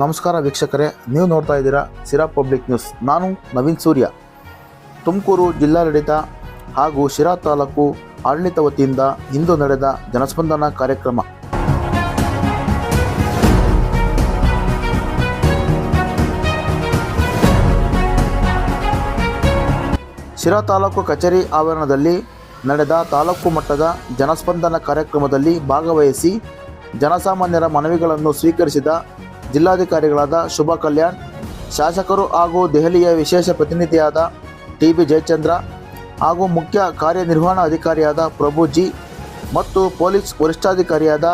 ನಮಸ್ಕಾರ ವೀಕ್ಷಕರೇ, ನೀವು ನೋಡ್ತಾ ಇದ್ದೀರಾ ಶಿರಾ ಪಬ್ಲಿಕ್ ನ್ಯೂಸ್. ನಾನು ನವೀನ್ ಸೂರ್ಯ. ತುಮಕೂರು ಜಿಲ್ಲಾಡಳಿತ ಹಾಗೂ ಶಿರಾ ತಾಲೂಕು ಆಡಳಿತ ವತಿಯಿಂದ ಇಂದು ನಡೆದ ಜನಸ್ಪಂದನ ಕಾರ್ಯಕ್ರಮ. ಶಿರಾ ತಾಲೂಕು ಕಚೇರಿ ಆವರಣದಲ್ಲಿ ನಡೆದ ತಾಲೂಕು ಮಟ್ಟದ ಜನಸ್ಪಂದನ ಕಾರ್ಯಕ್ರಮದಲ್ಲಿ ಭಾಗವಹಿಸಿ ಜನಸಾಮಾನ್ಯರ ಮನವಿಗಳನ್ನು ಸ್ವೀಕರಿಸಿದ ಜಿಲ್ಲಾಧಿಕಾರಿಗಳಾದ ಶುಭ ಕಲ್ಯಾಣ್, ಶಾಸಕರು ಹಾಗೂ ದೆಹಲಿಯ ವಿಶೇಷ ಪ್ರತಿನಿಧಿಯಾದ ಟಿ ಬಿ ಜಯಚಂದ್ರ ಹಾಗೂ ಮುಖ್ಯ ಕಾರ್ಯನಿರ್ವಹಣಾಧಿಕಾರಿಯಾದ ಪ್ರಭು ಜಿ ಮತ್ತು police ವರಿಷ್ಠಾಧಿಕಾರಿಯಾದ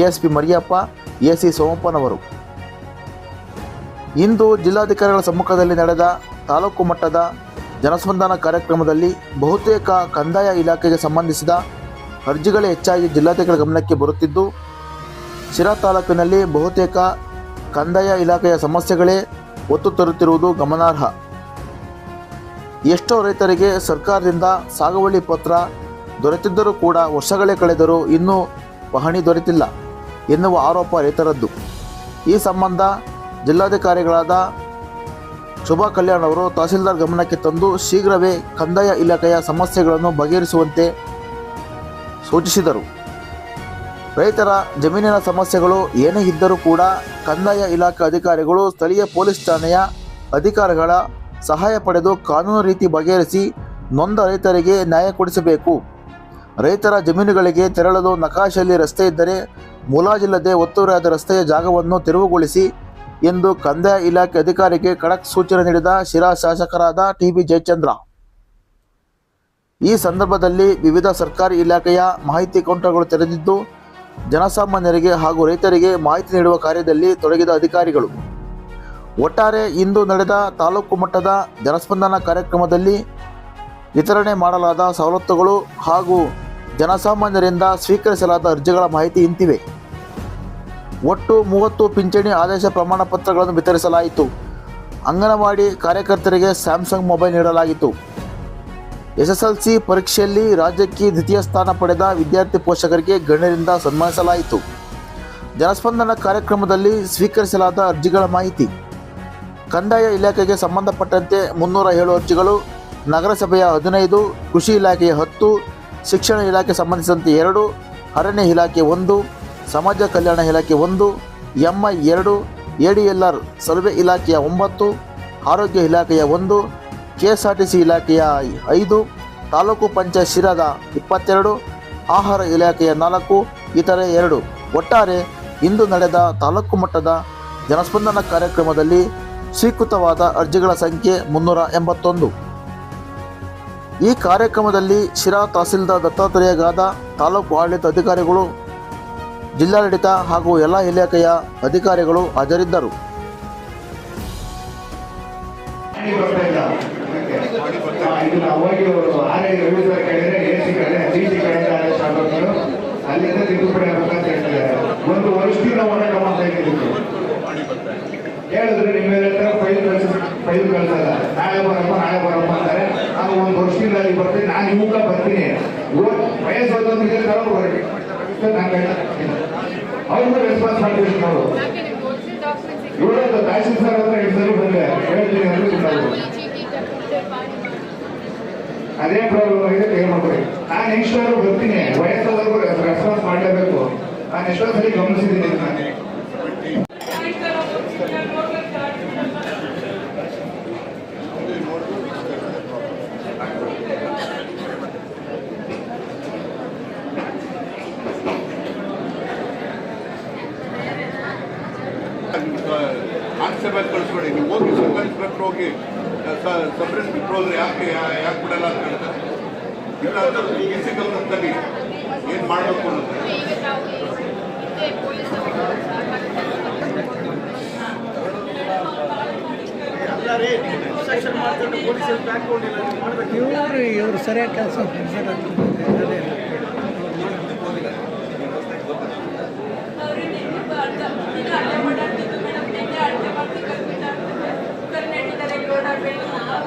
A S P Mariyappa A C ಸೋಮಪ್ಪನವರು. ಇಂದು ಜಿಲ್ಲಾಧಿಕಾರಿಗಳ ಸಮ್ಮುಖದಲ್ಲಿ ನಡೆದ ತಾಲೂಕು ಮಟ್ಟದ ಜನಸ್ಪಂದನ ಕಾರ್ಯಕ್ರಮದಲ್ಲಿ ಬಹುತೇಕ ಕಂದಾಯ ಇಲಾಖೆಗೆ ಸಂಬಂಧಿಸಿದ ಅರ್ಜಿಗಳೇ ಹೆಚ್ಚಾಗಿ ಜಿಲ್ಲಾಧಿಕಾರಿ ಗಮನಕ್ಕೆ ಬರುತ್ತಿದ್ದು, ಶಿರಾ ತಾಲೂಕಿನಲ್ಲಿ ಬಹುತೇಕ ಕಂದಾಯ ಇಲಾಖೆಯ ಸಮಸ್ಯೆಗಳೇ ಒತ್ತು ತರುತ್ತಿರುವುದು ಗಮನಾರ್ಹ. ಎಷ್ಟೋ ರೈತರಿಗೆ ಸರ್ಕಾರದಿಂದ ಸಾಗುವಳಿ ಪತ್ರ ದೊರೆತಿದ್ದರೂ ಕೂಡ ವರ್ಷಗಳೇ ಕಳೆದರೂ ಇನ್ನೂ ಪಹಣಿ ದೊರೆತಿಲ್ಲ ಎನ್ನುವ ಆರೋಪ ರೈತರದ್ದು. ಈ ಸಂಬಂಧ ಜಿಲ್ಲಾಧಿಕಾರಿಗಳಾದ ಶುಭಾ ಕಲ್ಯಾಣ್ ಅವರು ತಹಸೀಲ್ದಾರ್ ಗಮನಕ್ಕೆ ತಂದು ಶೀಘ್ರವೇ ಕಂದಾಯ ಇಲಾಖೆಯ ಸಮಸ್ಯೆಗಳನ್ನು ಬಗೆಹರಿಸುವಂತೆ ಸೂಚಿಸಿದರು. ರೈತರ ಜಮೀನಿನ ಸಮಸ್ಯೆಗಳು ಏನೇ ಇದ್ದರೂ ಕೂಡ ಕಂದಾಯ ಇಲಾಖೆ ಅಧಿಕಾರಿಗಳು ಸ್ಥಳೀಯ ಪೊಲೀಸ್ ಠಾಣೆಯ ಅಧಿಕಾರಿಗಳ ಸಹಾಯ ಪಡೆದು ಕಾನೂನು ರೀತಿ ಬಗೆಹರಿಸಿ ನೊಂದ ರೈತರಿಗೆ ನ್ಯಾಯ ಕೊಡಿಸಬೇಕು. ರೈತರ ಜಮೀನುಗಳಿಗೆ ತೆರಳಲು ನಕಾಶೆಯಲ್ಲಿ ರಸ್ತೆ ಇದ್ದರೆ ಮುಲಾಜಿಲ್ಲದೆ ಒತ್ತುವರಿಯಾದ ರಸ್ತೆಯ ಜಾಗವನ್ನು ತೆರವುಗೊಳಿಸಿ ಎಂದು ಕಂದಾಯ ಇಲಾಖೆ ಅಧಿಕಾರಿಗೆ ಖಡಕ್ ಸೂಚನೆ ನೀಡಿದ ಶಿರಾ ಶಾಸಕರಾದ ಟಿ ಬಿ ಜಯಚಂದ್ರ. ಈ ಸಂದರ್ಭದಲ್ಲಿ ವಿವಿಧ ಸರ್ಕಾರಿ ಇಲಾಖೆಯ ಮಾಹಿತಿ ಕೌಂಟರ್ಗಳು ತೆರೆದಿದ್ದು ಜನಸಾಮಾನ್ಯರಿಗೆ ಹಾಗೂ ರೈತರಿಗೆ ಮಾಹಿತಿ ನೀಡುವ ಕಾರ್ಯದಲ್ಲಿ ತೊಡಗಿದ ಅಧಿಕಾರಿಗಳು. ಒಟ್ಟಾರೆ ಇಂದು ನಡೆದ ತಾಲೂಕು ಮಟ್ಟದ ಜನಸ್ಪಂದನ ಕಾರ್ಯಕ್ರಮದಲ್ಲಿ ವಿತರಣೆ ಮಾಡಲಾದ ಸವಲತ್ತುಗಳು ಹಾಗೂ ಜನಸಾಮಾನ್ಯರಿಂದ ಸ್ವೀಕರಿಸಲಾದ ಅರ್ಜಿಗಳ ಮಾಹಿತಿ ಇಂತಿವೆ. ಒಟ್ಟು ಮೂವತ್ತು ಪಿಂಚಣಿ ಆದೇಶ ಪ್ರಮಾಣ ಪತ್ರಗಳನ್ನು ವಿತರಿಸಲಾಯಿತು. ಅಂಗನವಾಡಿ ಕಾರ್ಯಕರ್ತರಿಗೆ ಸ್ಯಾಮ್ಸಂಗ್ ಮೊಬೈಲ್ ನೀಡಲಾಗಿತ್ತು. ಎಸ್ಎಸ್ಎಲ್ಸಿ ಪರೀಕ್ಷೆಯಲ್ಲಿ ರಾಜ್ಯಕ್ಕೆ ದ್ವಿತೀಯ ಸ್ಥಾನ ಪಡೆದ ವಿದ್ಯಾರ್ಥಿ ಪೋಷಕರಿಗೆ ಗಣ್ಯರಿಂದ ಸನ್ಮಾನಿಸಲಾಯಿತು. ಜನಸ್ಪಂದನ ಕಾರ್ಯಕ್ರಮದಲ್ಲಿ ಸ್ವೀಕರಿಸಲಾದ ಅರ್ಜಿಗಳ ಮಾಹಿತಿ. ಕಂದಾಯ ಇಲಾಖೆಗೆ ಸಂಬಂಧಪಟ್ಟಂತೆ ಮುನ್ನೂರ ಏಳು ಅರ್ಜಿಗಳು, ನಗರಸಭೆಯ ಹದಿನೈದು, ಕೃಷಿ ಇಲಾಖೆಯ ಹತ್ತು, ಶಿಕ್ಷಣ ಇಲಾಖೆ ಸಂಬಂಧಿಸಿದಂತೆ ಎರಡು, ಅರಣ್ಯ ಇಲಾಖೆ ಒಂದು, ಸಮಾಜ ಕಲ್ಯಾಣ ಇಲಾಖೆ ಒಂದು, ಎಂಐ ಎರಡು, ಎಡಿಎಲ್ಆರ್ ಸರ್ವೆ ಇಲಾಖೆಯ ಒಂಬತ್ತು, ಆರೋಗ್ಯ ಇಲಾಖೆಯ ಒಂದು ಕೆಎಸ್ಆರ್ಟಿಸಿ ಇಲಾಖೆಯ ಐದು, ತಾಲೂಕು ಪಂಚಾಯತ್ ಶಿರಾದ ಇಪ್ಪತ್ತೆರಡು, ಆಹಾರ ಇಲಾಖೆಯ ನಾಲ್ಕು, ಇತರೆ ಎರಡು. ಒಟ್ಟಾರೆ ಇಂದು ನಡೆದ ತಾಲೂಕು ಮಟ್ಟದ ಜನಸ್ಪಂದನ ಕಾರ್ಯಕ್ರಮದಲ್ಲಿ ಸ್ವೀಕೃತವಾದ ಅರ್ಜಿಗಳ ಸಂಖ್ಯೆ ಮುನ್ನೂರ ಎಂಬತ್ತೊಂದು. ಈ ಕಾರ್ಯಕ್ರಮದಲ್ಲಿ ಶಿರಾ ತಹಸೀಲ್ದಾರ್ ದತ್ತಾತ್ರೇಯಗಾದ, ತಾಲೂಕು ಆಡಳಿತ ಅಧಿಕಾರಿಗಳು, ಜಿಲ್ಲಾಡಳಿತ ಹಾಗೂ ಎಲ್ಲ ಇಲಾಖೆಯ ಅಧಿಕಾರಿಗಳು ಹಾಜರಿದ್ದರು. ಇದನ್ನ ಅವಾಗಿ ಅವರು ಆರೇ ಏಳು ಸಾವಿರ ಕೇಳಿದ್ರೆ ಎ ಸಿ ಕಡೆ ಡಿ ಸಿ ಕಡೆಯಿಂದ ಆದೇಶ ಆಗಬೇಕು ಅಲ್ಲಿಂದ ತಿದ್ದುಪಡಿ ಆಗ್ಬೇಕಂತ ಹೇಳ್ತಿದ್ದಾರೆ ಒಂದು ವರ್ಷದಿಂದ ಹೋರಾಟ ಮಾಡ್ತಾ ಇದ್ದೀವಿ ಹೇಳಿದ್ರೆ ನಿಮ್ಮ ಹತ್ರ ಫೈಲ್ ಕಳ್ಸ ಫೈಲ್ ಕಳ್ಸಲ್ಲ. ನಾಳೆ ಬರಪ್ಪ ನಾಳೆ ಬರಪ್ಪ ಅಂತಾರೆ. ನಾನು ಒಂದು ವರ್ಷದಿಂದ ಅಲ್ಲಿ ಬರ್ತೀನಿ. ನಾನು ಇವಾಗ ಬರ್ತೀನಿ. ವಯಸ್ಸು ಬಂದಿದೆ ತಗೊಂಡು ಹೊರಗೆ ಅವ್ರಿಗೂ ರೆಸ್ಪಾನ್ಸ್ ಮಾಡ್ತೀವಿ ನಾವು ಇವತ್ತು ತಹಸೀಲ್ದಾರ್ ಹತ್ರ ಎರಡು ಸಲ ಬಂದೆ ಹೇಳ್ತೀನಿ ಅಂದ್ರೆ ಅದೇ ಪ್ರಾಬ್ಲಮ್ ಆಗಿದೆ ಕ್ಲಿಯರ್ ಮಾಡ್ಕೊಡಿ. ನಾನು ನೆಕ್ಸ್ಟ್ ವಾರ ಬರ್ತೀನಿ. ವಯಸ್ಸಾದವರು ರೆಸ್ಪಾನ್ಸ್ ಮಾಡಲೇಬೇಕು. ನಾನು ಎಷ್ಟೋ ಸಲ ಗಮನಿಸಿದ್ದೀನಿ ಕಾನ್ಸ್ಟೇಬಲ್ ಕಳಿಸ್ಬೇಡಿ ನೀವು ಹೋಗಿ ಸಬ್ ಇನ್ಸ್ಪೆಕ್ಟರ್ ಹೋಗಿ. ಸಬ್ ಪೆಟ್ರೋಲ್ ಯಾಕೆ ಯಾಕೆ ಬಿಡಲ್ಲ ಅಂತ ಹೇಳ್ತಾರೆ ಇಲ್ಲ ಅಂದ್ರೆ ಈ ಸಿ ಗಮನದಲ್ಲಿ ಏನು ಮಾಡಬೇಕು ಈಗ ಪೊಲೀಸ್ ಇವರು ಇವರು ಸರಿಯಾಗಿ ಕೆಲಸ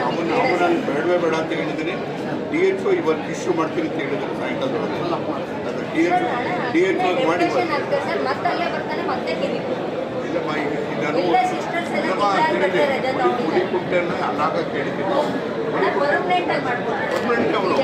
ನಾವು ನಾನು ಬೇಡವೇ ಬೇಡ ಅಂತ ಹೇಳಿದ್ದೀನಿ. ಡಿ ಎಚ್ ಒ ಇವತ್ತು ಇಶ್ಯೂ ಮಾಡ್ತೀನಿ ಅಂತ ಹೇಳಿದ್ರು ಸಾಯಂಕಾಲದೊಳಗೆ ಅದರ D H D H O ಮಾಡಿ ಇಲ್ಲಮ್ಮ ಇಲ್ಲಮ್ಮ ಕೇಳಿದ್ದೀನಿ. ಪರ್ಮನೆಂಟ್ ಅವರು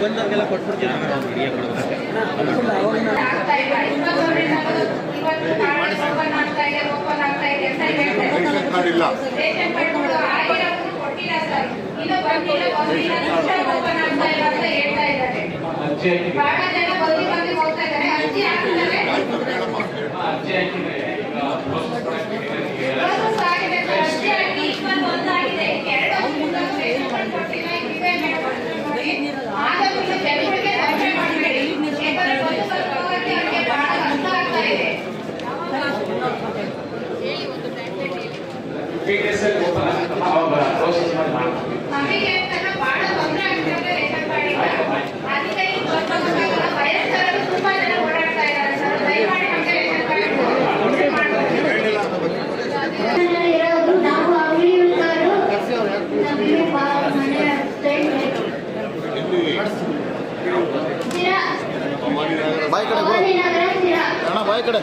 ಬಂದವ್ರಿಗೆಲ್ಲ ಕೊಟ್ಬಿಡ್ತೀವಿ ಬಹಳ ಜನ ಬಂದು ಬಂದು ಹೋಗ್ತಾ ಇದ್ದಾರೆ ಅರ್ಜಿ ಹಾಕಿ ಬಾಯಿ ಕಡೆ ಅಣ್ಣ ಬಾಯಿ ಕಡೆ.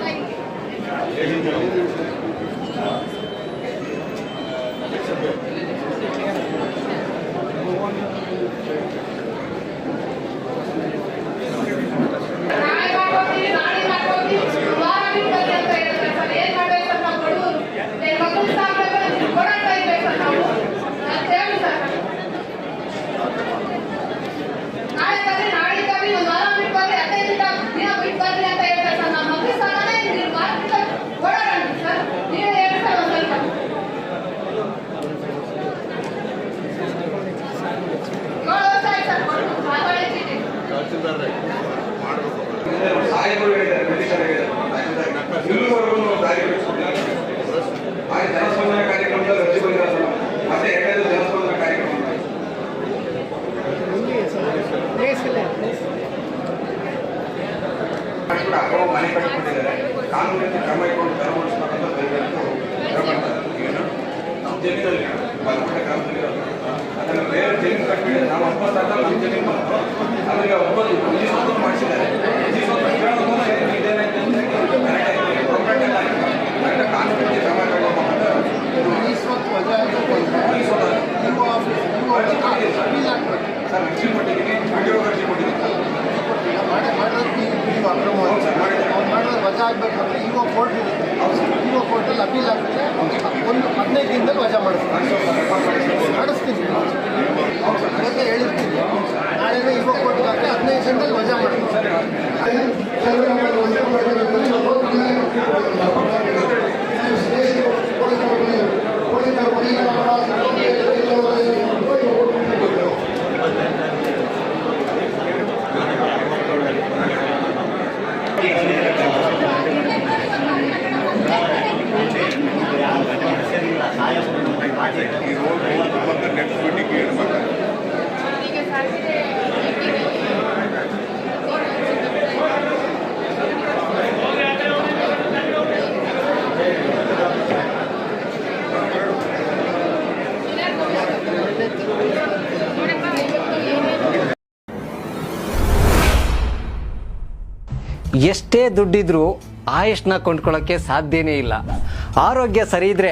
ಅಕ್ಕವ ಮನೆ ಕಟ್ಟಿಕೊಂಡಿದ್ದಾರೆ ಕಾನೂನಿನಲ್ಲಿ ಕ್ರಮ ಇಟ್ಕೊಂಡು ತೆರವುಗೊಳಿಸಬೇಕಂತ ದಯವಿಟ್ಟು ಏನು ನಮ್ಮ ಜಮೀನಲ್ಲಿ ಬಾಗಲಕೋಟೆ ಗ್ರಾಮದಲ್ಲಿ ಅದನ್ನು ಬೇರೆ ಜಮೀನು ಕಟ್ಟಿದ್ರೆ ನಾವು ಹಬ್ಬ ನಮ್ಮ ಜಮೀನು ಬಂತು. ಅದರಿಗೆ ಒಬ್ಬರು ಮಾಡಿಸಿದ್ದಾರೆ. ಹದಿನೈದು ದಿನದಲ್ಲಿ ವಜಾ ಮಾಡಿಸ್ತೀನಿ. ಮಾಡಿಸ್ತೀನಿ. ಅದಕ್ಕೆ ಹೇಳಿರ್ತೀನಿ. ನಾಳೆನೇ ಇವಾಗ ಕೊಟ್ಟಿದ್ದಾರೆ ಹದಿನೈದು ದಿನದಲ್ಲಿ ವಜಾ ಮಾಡ್ತೀನಿ. Yeah. ಎಷ್ಟೇ ದುಡ್ಡಿದ್ರೂ ಆಯುಷ್ನ ಕೊಂಡ್ಕೊಳ್ಳೋಕ್ಕೆ ಸಾಧ್ಯನೇ ಇಲ್ಲ. ಆರೋಗ್ಯ ಸರಿ ಇದ್ರೆ